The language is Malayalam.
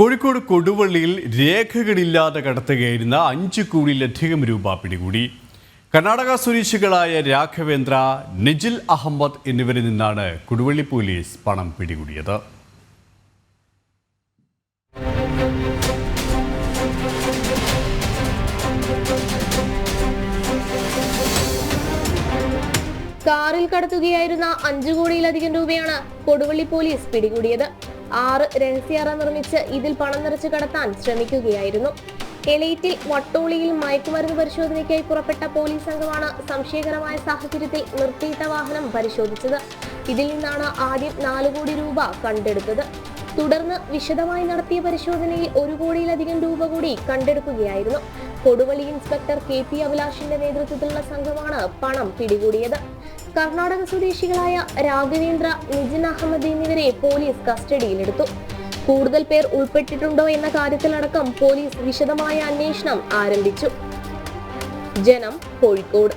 കോഴിക്കോട് കൊടുവള്ളിയിൽ രേഖകളില്ലാതെ കടത്തുകയായിരുന്ന അഞ്ച് കോടിയിലധികം രൂപ പിടികൂടി. കർണാടക സ്വദേശികളായ രാഘവേന്ദ്ര നിജിൽ അഹമ്മദ് എന്നിവരിൽ നിന്നാണ് കൊടുവള്ളി പോലീസ് പണം പിടികൂടിയത്. കാറിൽ കടത്തുകയായിരുന്ന അഞ്ചു കോടിയിലധികം രൂപയാണ് കൊടുവള്ളി പോലീസ് പിടികൂടിയത്. ആറ് രഹസ്യാറ നിർമ്മിച്ച് ഇതിൽ പണം നിറച്ച് കടത്താൻ ശ്രമിക്കുകയായിരുന്നു. എലൈറ്റിൽ വട്ടോളിയിൽ മയക്കുമരുന്ന് പരിശോധനയ്ക്കായി പുറപ്പെട്ട പോലീസ് സംഘമാണ് സംശയകരമായ സാഹചര്യത്തിൽ നിർത്തിയിട്ട വാഹനം പരിശോധിച്ചത്. ഇതിൽ നിന്നാണ് ആദ്യം നാല് കോടി രൂപ കണ്ടെടുത്തത്. തുടർന്ന് വിശദമായി നടത്തിയ പരിശോധനയിൽ ഒരു കോടിയിലധികം രൂപ കൂടി കണ്ടെടുക്കുകയായിരുന്നു. കൊടുവള്ളി ഇൻസ്പെക്ടർ കെ പി അഭിലാഷിന്റെ നേതൃത്വത്തിലുള്ള സംഘമാണ് പണം പിടികൂടിയത്. കർണാടക സ്വദേശികളായ രാഘവേന്ദ്ര നിജിൻ അഹമ്മദ് എന്നിവരെ പോലീസ് കസ്റ്റഡിയിലെടുത്തു. കൂടുതൽ പേർ ഉൾപ്പെട്ടിട്ടുണ്ടോ എന്ന കാര്യത്തിലടക്കം പോലീസ് വിശദമായ അന്വേഷണം ആരംഭിച്ചു. ജനം കോഴിക്കോട്